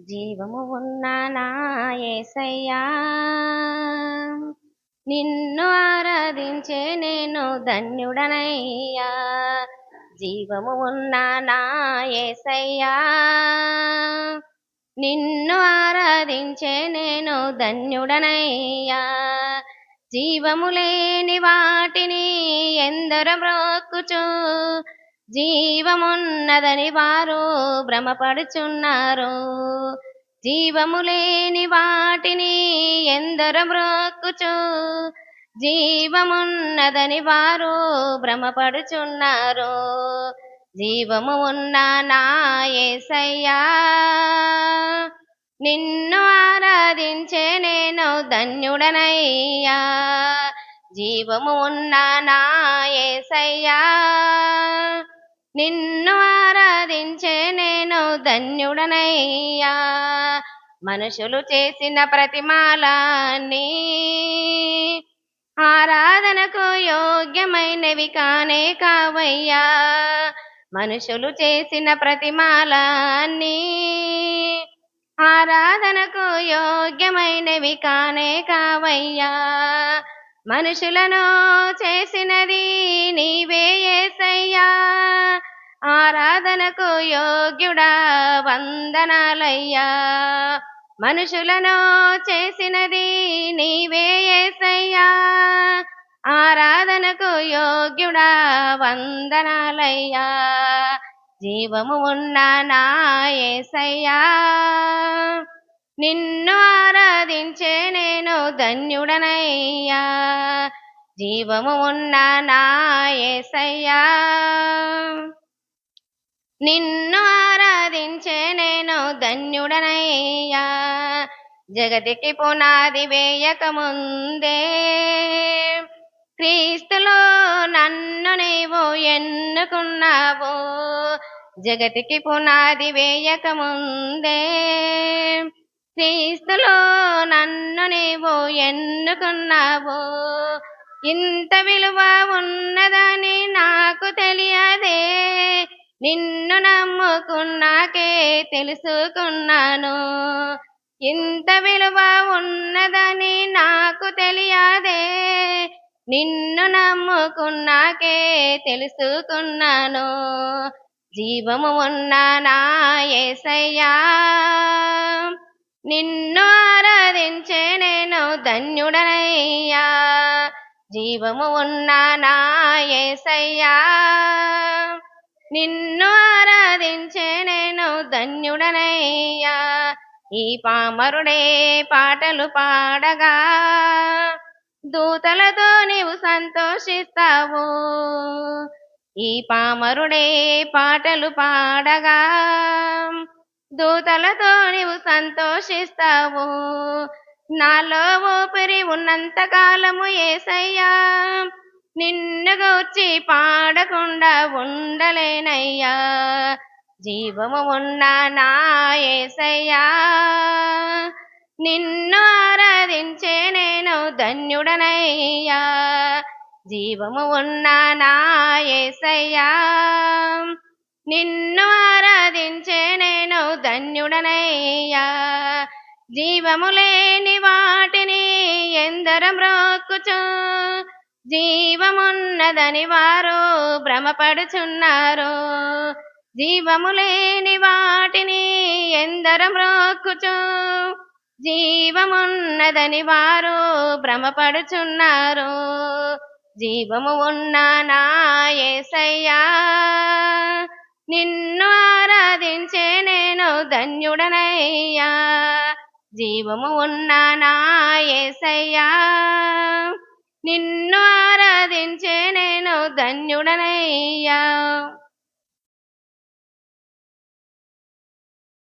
జీవము ఉన్న నా యేసయ్యా నిన్ను ఆరాధించే నేను ధన్యుడనయ్యా. జీవము ఉన్న నా యేసయ్యా నిన్ను ఆరాధించే నేను ధన్యుడనయ్యా. జీవము లేని వాటిని ఎందర మ్రోక్కుచు జీవమున్నదని వారు భ్రమపడుచున్నారు. జీవము లేని వాటిని ఎందర బ్రోక్కుచు జీవమున్నదని వారు భ్రమపడుచున్నారు. జీవము ఉన్న నాయసయ్యా నిన్ను ఆరాధించే నేను ధన్యుడనయ్యా. జీవము ఉన్న నాయసయ్యా నిన్ను ఆరాధించే నేను ధన్యుడనయ్యా. మనుషులు చేసిన ప్రతిమాలాన్ని ఆరాధనకు యోగ్యమైనవి కానే కావయ్యా. మనుషులు చేసిన ప్రతిమాలన్నీ ఆరాధనకు యోగ్యమైనవి కానే కావయ్యా. మనుషులను చేసినది నీవే ఆరాధనకు యోగ్యుడా వందనాలయ్యా. మనుషులను చేసినది నీవే ఏసయ్యా. ఆరాధనకు యోగ్యుడా వందనాలయ్యా. జీవము ఉన్న నా ఏసయ్యా. నిన్ను ఆరాధించే నేను ధన్యుడనయ్యా. జీవము ఉన్న నా ఏసయ్యా. నిన్ను ఆరాధించే నేను ధన్యుడనయ్యా. జగతికి పునాది వేయక ముందే క్రీస్తులో నన్ను నీవు ఎన్నుకున్నావు. జగతికి పునాది వేయక ముందే క్రీస్తులో నన్ను నీవు ఎన్నుకున్నావు. ఇంత విలువ ఉన్నదని నాకు తెలియదు. నిన్ను నమ్ముకున్నాకే తెలుసుకున్నాను. ఇంత విలువ ఉన్నదని నాకు తెలియదే. నిన్ను నమ్ముకున్నాకే తెలుసుకున్నాను. జీవము ఉన్న నా ఏసయ్యా. నిన్ను ఆరాధించే నేను ధన్యుడనయ్యా. జీవము ఉన్న నా యేసయ్యా నిన్ను ఆరాధించే నేను ధన్యుడనయ్యా ఈ పామరుడే పాటలు పాడగా. దూతలతో నీవు సంతోషిస్తావు. ఈ పామరుడే పాటలు పాడగా. దూతలతో నీవు సంతోషిస్తావు. నాలో ఊపిరి ఉన్నంత కాలము ఏసయ్యా. నిన్ను పాడకుండా ఉండలేనయ్యా. జీవము ఉన్న నా ఏసయ్యా. నిన్ను ఆరాధించే నేను ధన్యుడనయ్యా. జీవము ఉన్న నా ఏసయ్యా. నిన్ను ఆరాధించే నేను ధన్యుడనయ్యా. జీవము లేని వాటిని ఎందర మ్రోక్కుచు జీవమున్నదని వారు భ్రమపడుచున్నారు. జీవము లేని వాటిని ఎందర మ్రోక్కుచు జీవమున్నదని వారు భ్రమపడుచున్నారు. జీవము ఉన్న నా నిన్ను ఆరాధించే నేను ధన్యుడనయ్యా. జీవము ఉన్న నా నిన్ను ఆరాధించే నేను ధన్యుడనయ్యా.